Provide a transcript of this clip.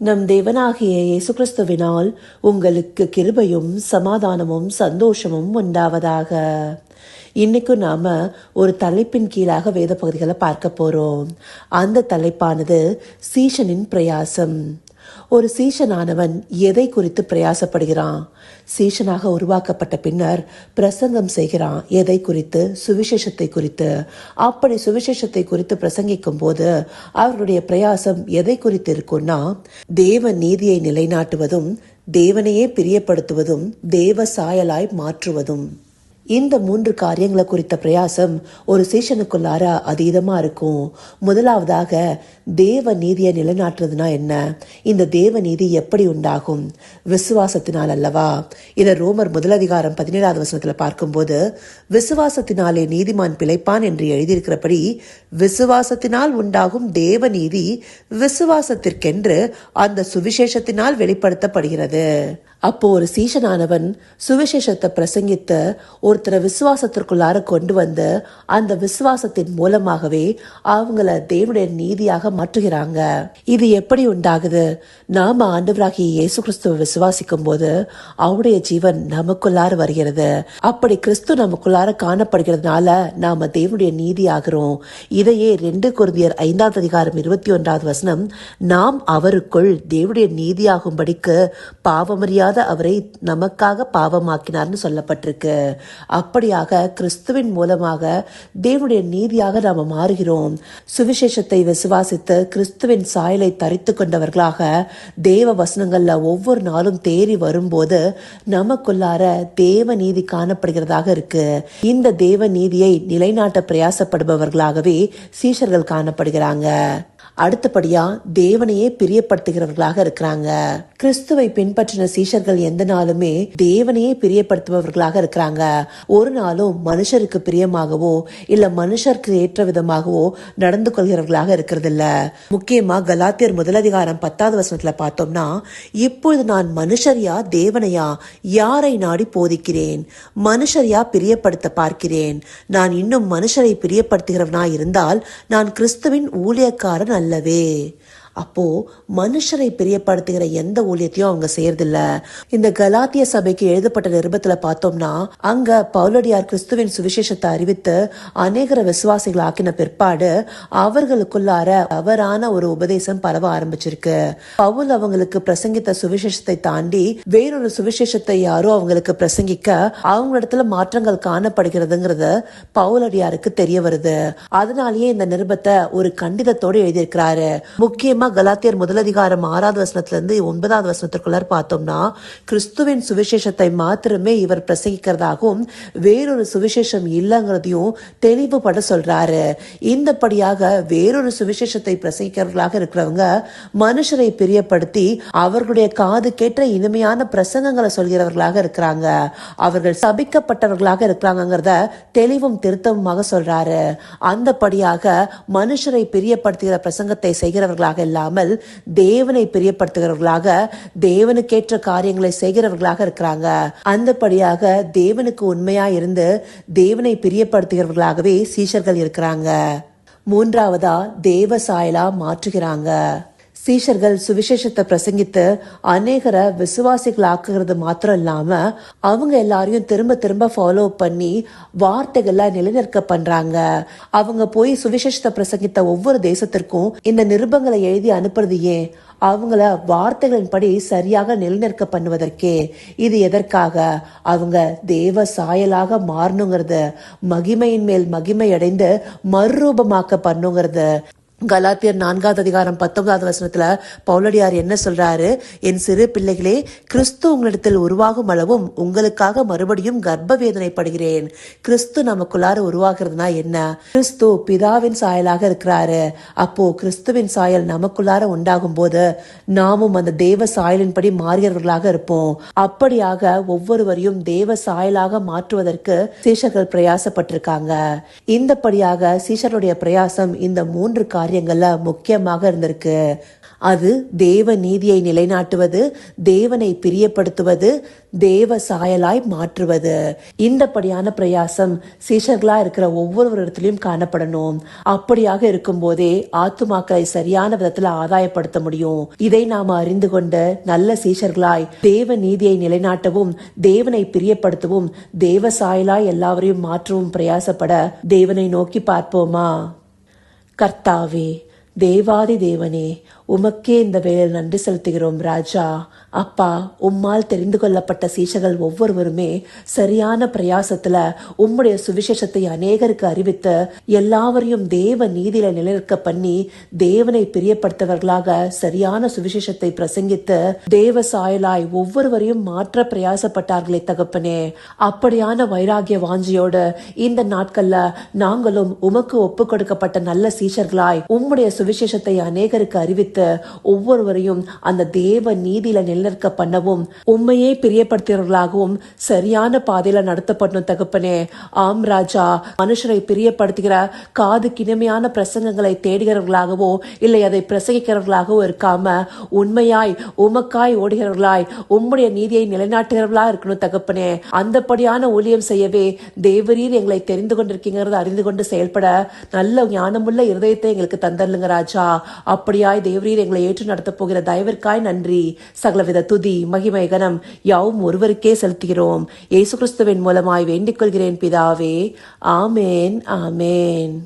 நம் தேவனாகிய இயேசு கிறிஸ்துவினால் உங்களுக்கு கிருபையும் சமாதானமும் சந்தோஷமும் உண்டாவதாக. இன்னைக்கு நாம ஒரு தலைப்பின் கீழாக வேத பகுதிகளை பார்க்க போறோம். அந்த தலைப்பானது சீஷனின் பிரயாசம். ஒரு சீஷனானவன் எதை குறித்து பிரயாசப்படுகிறான்? சீஷனாக உருவாக்கப்பட்ட பின்னர் பிரசங்கம் செய்கிறான். எதை குறித்து? சுவிசேஷத்தை குறித்து. அப்படி சுவிசேஷத்தை குறித்து பிரசங்கிக்கும் போது அவர்களுடைய பிரயாசம் எதை குறித்து இருக்கும்னா தேவ நீதியை நிலைநாட்டுவதும் தேவனையே பிரியப்படுத்துவதும் தேவ சாயலாய் மாற்றுவதும். இந்த மூன்று காரியங்களை குறித்த பிரயாசம் ஒரு சீஷனுக்குள்ளார அதீதமா இருக்கும். முதலாவதாக தேவ நீதியை நிலைநாட்டுறதுனா என்ன? இந்த தேவ நீதி எப்படி உண்டாகும்? விசுவாசத்தினால் அல்லவா? இதை ரோமர் முதலதிகாரம் பதினேழாவது வசனத்தில் பார்க்கும்போது விசுவாசத்தினாலே நீதிமான் பிழைப்பான் என்று எழுதியிருக்கிறபடி விசுவாசத்தினால் உண்டாகும் தேவ நீதி விசுவாசத்திற்கென்று அந்த சுவிசேஷத்தினால் வெளிப்படுத்தப்படுகிறது. அப்போ ஒரு சீஷனானவன் சுவிசேஷத்தை பிரசங்கித்து ஒருத்தரை விசுவாசத்திற்குள்ளார கொண்டு வந்து அந்த விசுவாசத்தின் மூலமாகவே அவங்கள தேவனுடைய நீதியாக மாற்றுகிறாங்க. இது எப்படி உண்டாகுது? நாம ஆண்டவராகிய இயேசு கிறிஸ்துவை விசுவாசிக்கும் போது அவருடைய ஜீவன் நமக்குள்ளார வருகிறது. அப்படி கிறிஸ்து நமக்குள்ளார காணப்படுகிறதுனால நாம தேவனுடைய நீதி ஆகிறோம் இதையே ரெண்டு குருந்தியர் ஐந்தாவது அதிகாரம் இருபத்தி ஒன்றாவது வசனம் நாம் அவருக்குள் தேவனுடைய நீதியாகும்படிக்கு பாவமறியாத அவரை நமக்காக பாவமாக்கினார்னு சொல்லப்பட்டிருக்கு. அப்படியாக கிறிஸ்துவின் மூலமாக தேவனுடைய நீதியாக நாம மாறுகிறோம். சுவிசேஷத்தை விசுவாசித்து கிறிஸ்துவின் சாயலை தரித்து கொண்டவர்களாக தேவ வசனங்கள்ல ஒவ்வொரு நாளும் தேறி வரும்போது நமக்குள்ளார தேவ நீதி காணப்படுகிறதாக இருக்கு. இந்த தேவ நீதியை நிலைநாட்ட பிரயாசப்படுபவர்களாகவே சீஷர்கள் காணப்படுகிறாங்க. அடுத்தபடியா தேவனையே பிரியப்படுத்துகிறவர்களாக இருக்கிறாங்க. கிறிஸ்துவை பின்பற்றின சீஷர்கள் எந்த நாளுமே தேவனையே பிரியப்படுத்துபவர்களாக இருக்கிறாங்க. ஒரு நாளும் மனுஷருக்கு பிரியமாகவோ இல்ல மனுஷருக்கு ஏற்ற விதமாகவோ நடந்து கொள்கிறவர்களாக இருக்கிறது இல்ல முக்கியமா கலாத்தியர் முதலதிகாரம் பத்தாவது வசனத்துல பார்த்தோம்னா இப்பொழுது நான் மனுஷரியா தேவனையா யாரை நாடி போதிக்கிறேன்? மனுஷரியா பிரியப்படுத்த பார்க்கிறேன். நான் இன்னும் மனுஷரை பிரியப்படுத்துகிறவனா இருந்தால் நான் கிறிஸ்துவின் ஊழியக்காரன் அல்லவே அப்போது மனுஷரை பிரியப்படுத்துகிற எந்த ஊழியத்தையும் அவங்க செய்யறதில்ல. இந்த கலாத்திய சபைக்கு எழுதப்பட்ட நிருபத்துல பார்த்தோம்னா அங்கே பவுலடியார் கிறிஸ்துவின் சுவிசேஷத்தை அறிவித்து அநேகர விசுவாசிகள் ஆக்கின பிற்பாடு அவர்களுக்குள்ளார அவரான ஒரு உபதேசம் பரவ ஆரம்பிச்சிருக்கு. பவுல் அவங்களுக்கு பிரசங்கித்த சுவிசேஷத்தை தாண்டி வேறொரு சுவிசேஷத்தை யாரோ அவங்களுக்கு பிரசங்கிக்க அவங்க இடத்துல மாற்றங்கள் காணப்படுகிறதுங்கிறத பவுலடியாருக்கு தெரிய வருது. அதனாலேயே இந்த நிருபத்தை ஒரு கண்டிதத்தோடு எழுதியிருக்கிறாரு. முக்கியமா கலாத்தியர் முதலதிகாரம் ஆறாவது வசனத்திலிருந்து ஒன்பதாவது வசனத்திற்குள்ளார் பார்த்தோம்னா கிறிஸ்துவின் சுவிசேஷத்தை மாத்திரமே இவர் பிரசங்கிக்கிறதாகவும் வேறொரு சுவிசேஷம் இல்லைங்கிறதையும் தெளிவுபட சொல்றாரு. இந்தபடியாக வேறொரு சுவிசேஷத்தை பிரசங்கிக்கிறவர்களாக இருக்கிறவங்க மனுஷரை பிரியப்படுத்தி அவர்களுடைய காது கேட்ட இனிமையான பிரசங்கங்களை சொல்கிறவர்களாக இருக்கிறாங்க. அவர்கள் சபிக்கப்பட்டவர்களாக இருக்கிறாங்கிறத தெளிவும் திருத்தமுமாக சொல்றாரு. அந்தபடியாக மனுஷரை பிரியப்படுத்துகிற பிரசங்கத்தை செய்கிறவர்களாக அல்லாமல் தேவனை பிரியப்படுத்துகிறவர்களாக தேவனுக்கேற்ற காரியங்களை செய்கிறவர்களாக இருக்கிறாங்க. அந்தபடியாக தேவனுக்கு உண்மையா இருந்து தேவனை பிரியப்படுத்துகிறவர்களாகவே சீஷர்கள் இருக்கிறாங்க. மூன்றாவதா தேவ சாயலா மாற்றுகிறாங்க. சீஷர்கள் சுவிசேஷத்தை பிரசங்கித்து அநேகரை விசுவாசிகளாக்குறது மாத்திரம் இல்லாம அவங்க எல்லாரையும் திரும்ப திரும்ப ஃபாலோ பண்ணி வார்த்தைகளை நிலைநிற்க பண்றாங்க. அவங்க போய் சுவிசேஷத்தை பிரசங்கித்த ஒவ்வொரு தேசத்திற்கும் இந்த நிருபங்களை எழுதி அனுப்புறது ஏன்? அவங்கள வார்த்தைகளின்படி சரியாக நிலைநிற்க பண்ணுவதற்கே. இது எதற்காக? அவங்க தேவ சாயலாக மாறணுங்கிறது மகிமையின் மேல் மகிமை அடைந்து மறுரூபமாக்க பண்ணுங்கிறது. கலாத்தியர் நான்காவது அதிகாரம் பத்தொன்பதாவது வசனத்துல பவுலடியார் என்ன சொல்றாரு? என் சிறு பிள்ளைகளே கிறிஸ்து உங்களிடத்தில் உருவாகும் அளவும் உங்களுக்காக மறுபடியும் கர்ப்ப வேதனைப்படுகிறேன் கிறிஸ்து நமக்குள்ளார உருவாகிறதுனா என்ன? கிறிஸ்து பிதாவின் சாயலாக இருக்கிறாரு. அப்போ கிறிஸ்துவின் சாயல் நமக்குள்ளார உண்டாகும் போது நாமும் அந்த தேவ சாயலின்படி மாறியவர்களாக இருப்போம். அப்படியாக ஒவ்வொருவரையும் தேவ சாயலாக மாற்றுவதற்கு சீஷர்கள் பிரயாசப்பட்டிருக்காங்க. இந்தபடியாக சீஷருடைய பிரயாசம் இந்த மூன்று காரியங்கள்ல முக்கியமாக இருந்திருக்கு. அது தேவ நீதியை நிலைநாட்டுவது தேவனை பிரியப்படுத்துவது தேவ சாயலாய் மாற்றுவது. இந்தப்படியான பிரயாசம் சீஷர்களா இருக்கிற ஒவ்வொரு இடத்துலையும் காணப்படணும். அப்படியாக இருக்கும் போதே ஆத்துமாக்களை சரியான விதத்துல ஆதாயப்படுத்த முடியும். இதை நாம அறிந்து கொண்டு நல்ல சீஷர்களாய் தேவ நீதியை நிலைநாட்டவும் தேவனை பிரியப்படுத்தவும் தேவ சாயலாய் எல்லாவரையும் மாற்றவும் பிரயாசப்பட தேவனை நோக்கி பார்ப்போமா? करतावे தேவாதி தேவனே உமக்கே இந்த வேலையில் நன்றி செலுத்துகிறோம் ராஜா. அப்பா உம்மால் தெரிந்து கொள்ளப்பட்ட சீஷர்கள் ஒவ்வொருவருமே சரியான பிரயாசத்துல உம்முடைய சுவிசேஷத்தை அநேகருக்கு அறிவித்து எல்லாவரையும் தேவ நீதியில நிலைநிற்க பண்ணி தேவனை பிரியப்படுத்தவர்களாக சரியான சுவிசேஷத்தை பிரசங்கித்து தேவ சாயலாய் ஒவ்வொருவரையும் மாற்ற பிரயாசப்பட்டார்களே தகப்பனே. அப்படியான வைராகிய வாஞ்சியோடு இந்த நாட்கள்ல நாங்களும் உமக்கு ஒப்பு கொடுக்கப்பட்ட நல்ல சீஷர்களாய் உம்முடைய சுவிசேஷத்தை அநேகருக்கு அறிவித்து ஒவ்வொருவரையும் அந்த தேவ நீதியில நிலநிற்க பண்ணவும் உண்மையே பிரியப்படுத்துகிறவர்களாகவும் சரியான பாதையில நடத்தப்படணும் தகப்பனே. ஆம் ராஜா மனுஷரை பிரியப்படுத்துகிற காது கிணமையான பிரசங்கங்களை தேடுகிறவர்களாகவோ இல்லை அதை பிரசங்கிக்கிறவர்களாகவோ இருக்காம உண்மையாய் உமக்காய் ஓடுகிறவர்களாய் உம்முடைய நீதியை நிலைநாட்டுகிறவர்களா இருக்கணும் தகப்பனே. அந்தப்படியான ஊழியம் செய்யவே தேவரீர் எங்களை தெரிந்து கொண்டிருக்கீங்கிறத அறிந்து கொண்டு செயல்பட நல்ல ஞானமுள்ள இருதயத்தை எங்களுக்கு தந்தருளுங்க ராஜா அப்படியாய் தேவரீர் எங்களை ஏற்று நடத்தப் போகிற தயவிற்காய் நன்றி. சகலவித துதி மகிமை கனம் யாவும் ஒருவருக்கே செலுத்துகிறோம். இயேசு கிறிஸ்துவின் மூலமாய் வேண்டிக் கொள்கிறேன் பிதாவே. ஆமேன் ஆமேன்.